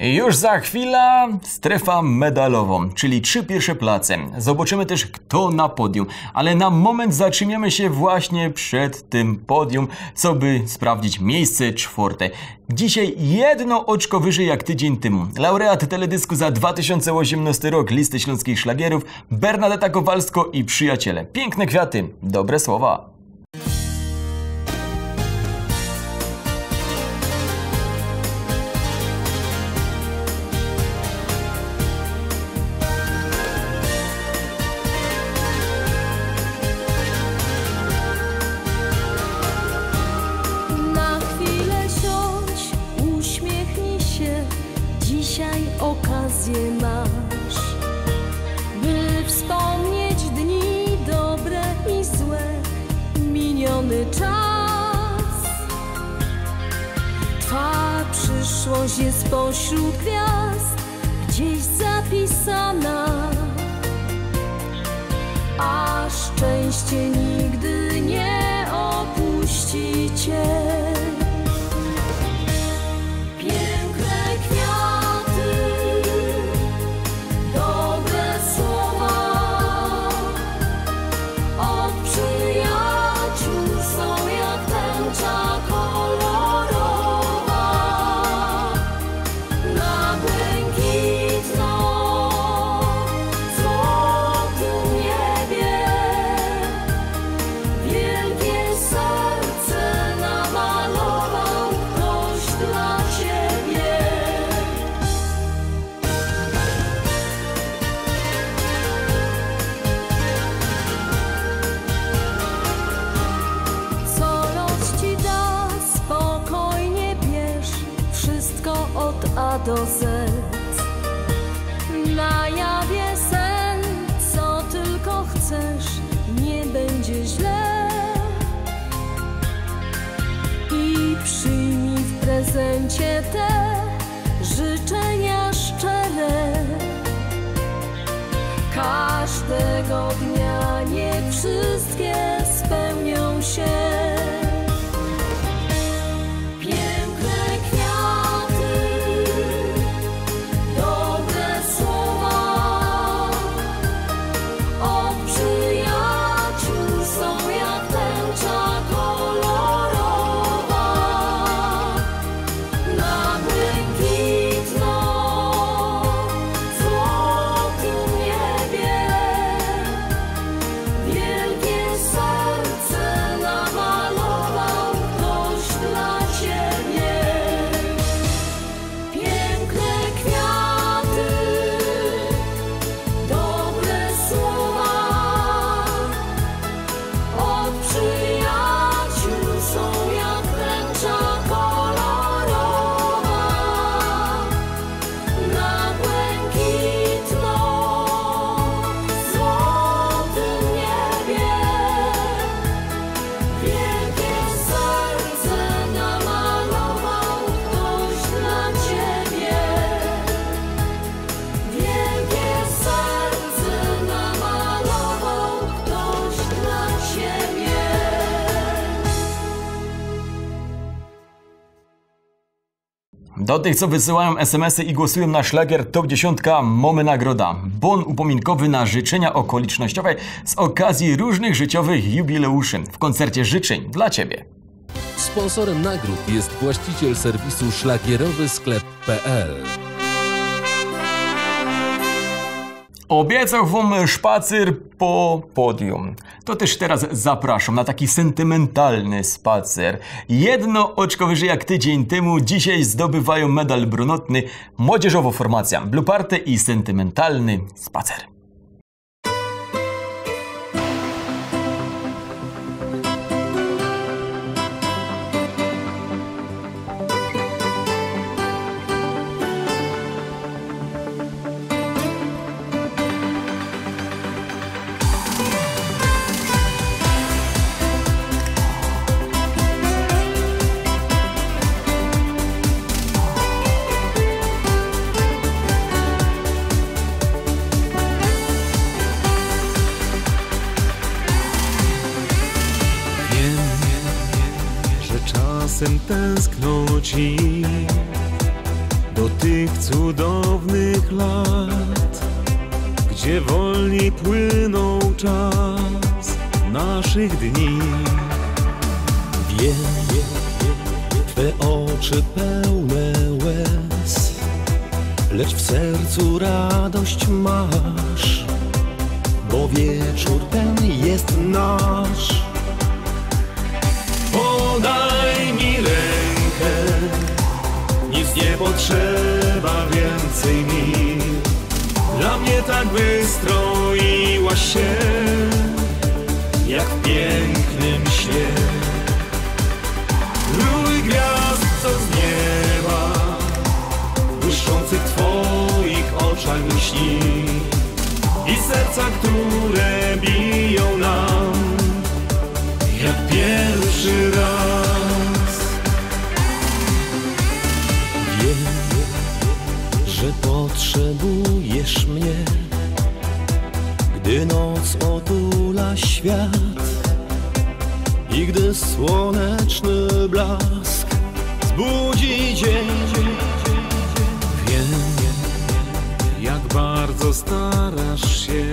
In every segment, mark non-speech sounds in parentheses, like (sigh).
Już za chwilę strefa medalową, czyli trzy pierwsze place. Zobaczymy też kto na podium, ale na moment zatrzymiemy się właśnie przed tym podium, co by sprawdzić miejsce czwarte. Dzisiaj jedno oczko wyżej jak tydzień temu. Laureat teledysku za 2018 rok listy śląskich szlagierów Bernadetta Kowalsko i przyjaciele. Piękne kwiaty, dobre słowa. Miniony czas. Twa przyszłość jest pośród gwiazd, gdzieś zapisana, a szczęście nigdy nie opuści cię. Do. Na jawie sen, co tylko chcesz, nie będzie źle. I przyjmij w prezencie te życzenia szczere. Każdego dnia niech wszystkie spełnią się. Do tych, co wysyłają SMS-y i głosują na szlagier Top 10 mamy nagroda. Bon upominkowy na życzenia okolicznościowe z okazji różnych życiowych jubileuszy w koncercie życzeń dla Ciebie. Sponsorem nagród jest właściciel serwisu szlagierowy sklep.pl. Obiecał wam szpacer po podium. To też teraz zapraszam na taki sentymentalny spacer. Jedno oczko wyżej jak tydzień temu, dzisiaj zdobywają medal brunotny młodzieżowa formacja Blue Party i sentymentalny spacer. Czasem tęskno ci do tych cudownych lat, gdzie wolniej płynął czas naszych dni. Wiem, Twe oczy pełne łez, lecz w sercu radość masz, bo wieczór ten jest nasz. Potrzeba więcej mi. Dla mnie tak wystroiłaś się, jak w pięknym śnie. Rój gwiazd, co z nieba, błyszczących Twoich oczach myśli i serca, które biją nam jak pierwszy potrzebujesz mnie, gdy noc otula świat i gdy słoneczny blask zbudzi dzień. Wiem, Jak bardzo starasz się,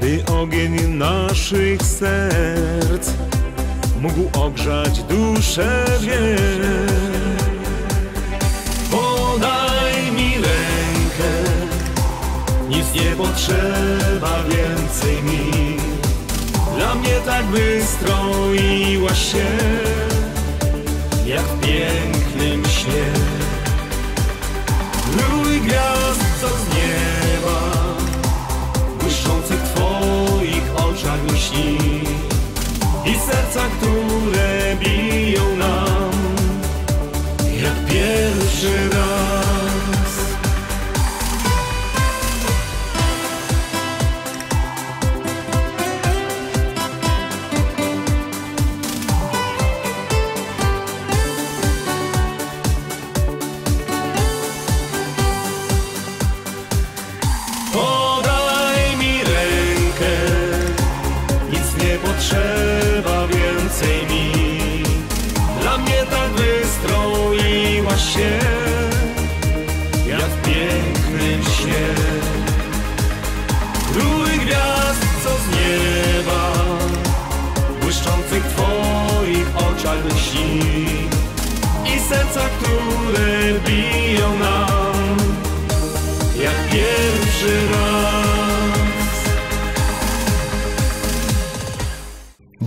by ogień naszych serc mógł ogrzać duszę wie. Potrzeba więcej mi. Dla mnie tak wystroiłaś się, jak w pięknym śnie. Rój gwiazd, co z nieba Błyszczących w Twoich oczach myśli I serca, które biją nam Jak pierwszy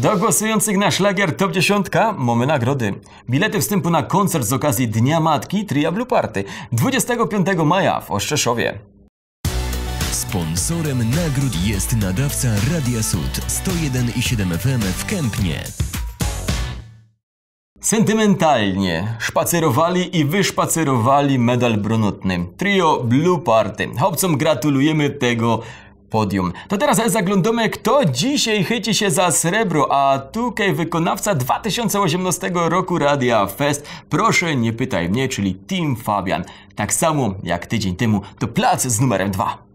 Do głosujących na szlagier Top 10 mamy nagrody. Bilety wstępu na koncert z okazji Dnia Matki Tria Blue Party 25 maja w Oszczeszowie. Sponsorem nagród jest nadawca Radia Sud 101,7 FM w Kępnie. Sentymentalnie szpacerowali i wyszpacerowali medal brunatny. Trio Blue Party. Chłopcom gratulujemy tego podium. To teraz zaglądamy, kto dzisiaj chyci się za srebro, a tutaj wykonawca 2018 roku Radia Fest. Proszę nie pytaj mnie, czyli Team Fabian. Tak samo jak tydzień temu to plac z numerem 2.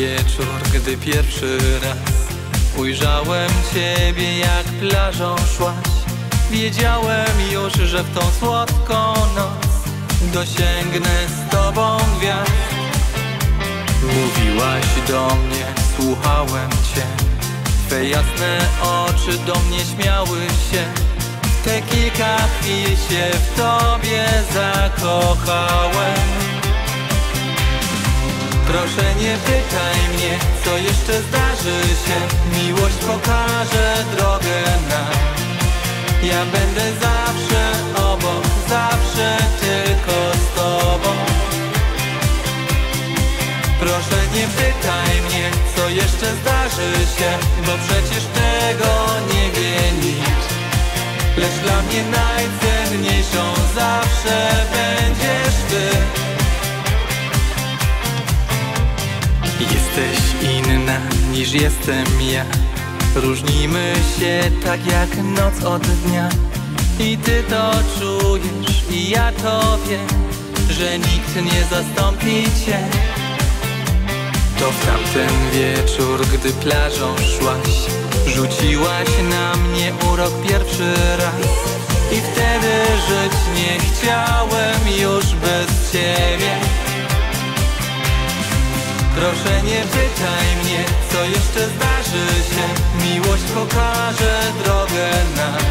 wieczór, gdy pierwszy raz Ujrzałem Ciebie jak plażą szłaś. Wiedziałem już, że w tą słodką noc Dosięgnę z Tobą gwiazd. Mówiłaś do mnie, słuchałem Cię. Twe jasne oczy do mnie śmiały się. Te kilka chwil się w Tobie zakochałem Proszę nie pytaj mnie, co jeszcze zdarzy się. Miłość pokaże drogę nam Ja będę zawsze obok, zawsze tylko z Tobą. Proszę nie pytaj mnie, co jeszcze zdarzy się Bo przecież tego nie wie nikt. Lecz dla mnie najcenniejszą zawsze będziesz Jesteś inna niż jestem ja. Różnimy się tak jak noc od dnia. I ty to czujesz i ja to wiem Że nikt nie zastąpi cię. To w tamten wieczór, gdy plażą szłaś Rzuciłaś na mnie urok pierwszy raz. I wtedy żyć nie chciałem już bez ciebie Proszę nie pytaj mnie, co jeszcze zdarzy się. Miłość pokaże drogę nam.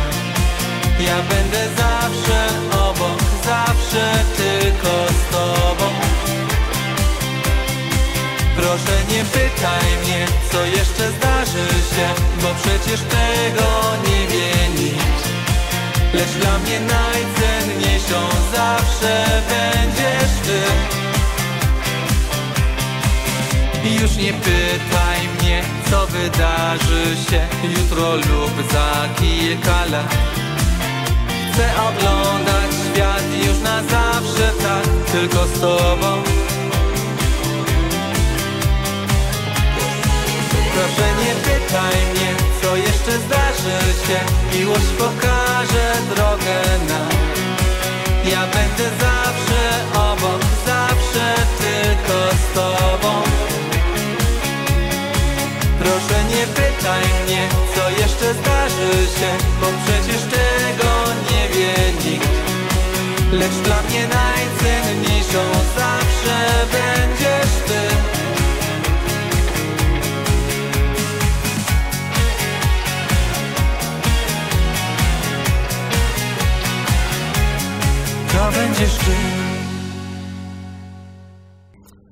Ja będę zawsze obok, zawsze tylko z tobą. Proszę nie pytaj mnie, co jeszcze zdarzy się Bo przecież tego nie wie nikt. Lecz dla mnie najcenniejszą zawsze będziesz już nie pytaj mnie, co wydarzy się jutro lub za kilka lat. Chcę oglądać świat już na zawsze tak, tylko z tobą. Proszę nie pytaj mnie, co jeszcze zdarzy się, miłość pokaże drogę nam. Ja będę zawsze obok, zawsze tylko z tobą. Pytaj mnie, co jeszcze zdarzy się, bo przecież tego nie wie nikt. Lecz dla mnie najcenniejszą zawsze będziesz ty. To będziesz ty.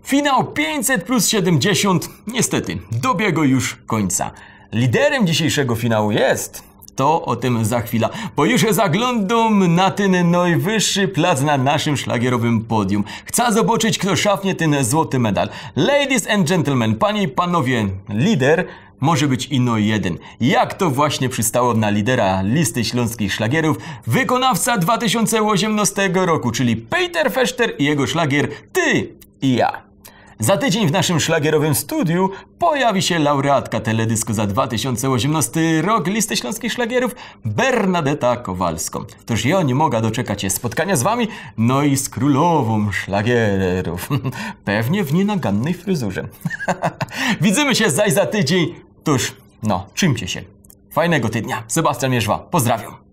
Finał 500 plus 70 niestety dobiegł już końca. Liderem dzisiejszego finału jest. To o tym za chwilę, bo już zaglądam na ten najwyższy plac na naszym szlagierowym podium. Chcę zobaczyć, kto szafnie ten złoty medal. Ladies and gentlemen, panie i panowie, lider może być ino jeden. Jak to właśnie przystało na lidera listy śląskich szlagierów, wykonawca 2018 roku, czyli Peter Fester i jego szlagier Ty i ja. Za tydzień w naszym szlagierowym studiu pojawi się laureatka teledysku za 2018 rok listy śląskich szlagierów Bernadetta Kowalską. Toż ja nie mogę doczekać się spotkania z wami, no i z królową szlagierów. (laughs) Pewnie w nienagannej fryzurze. (laughs) Widzimy się zaś za tydzień. Toż, no, czymcie się. Fajnego tygodnia. Sebastian Mierzwa. Pozdrawiam.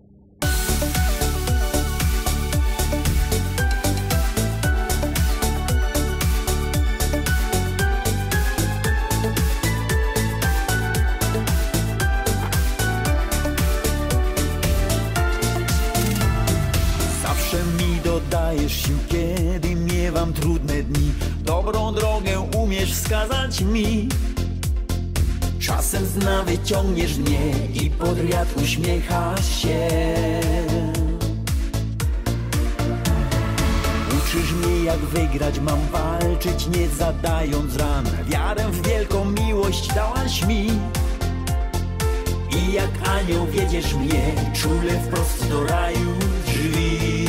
Dodajesz sił, kiedy miewam trudne dni. Dobrą drogę umiesz wskazać mi. Czasem z nawy ciągniesz mnie i pod wiatr uśmiechasz się. Uczysz mnie jak wygrać, mam walczyć nie zadając ran. Wiarę w wielką miłość dałaś mi. I jak anioł wiedziesz mnie, czule wprost do raju drzwi.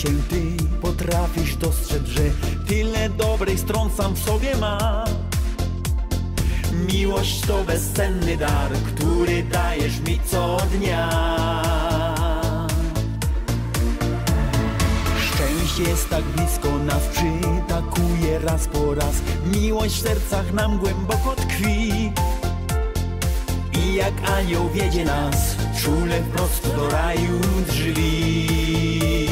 Się, ty potrafisz dostrzec, że tyle dobrych stron sam w sobie ma. Miłość to bezcenny dar, który dajesz mi co dnia. Szczęście jest tak blisko nas, przytakuje raz po raz. Miłość w sercach nam głęboko tkwi. I jak anioł wiedzie nas, czule wprost do raju drzwi.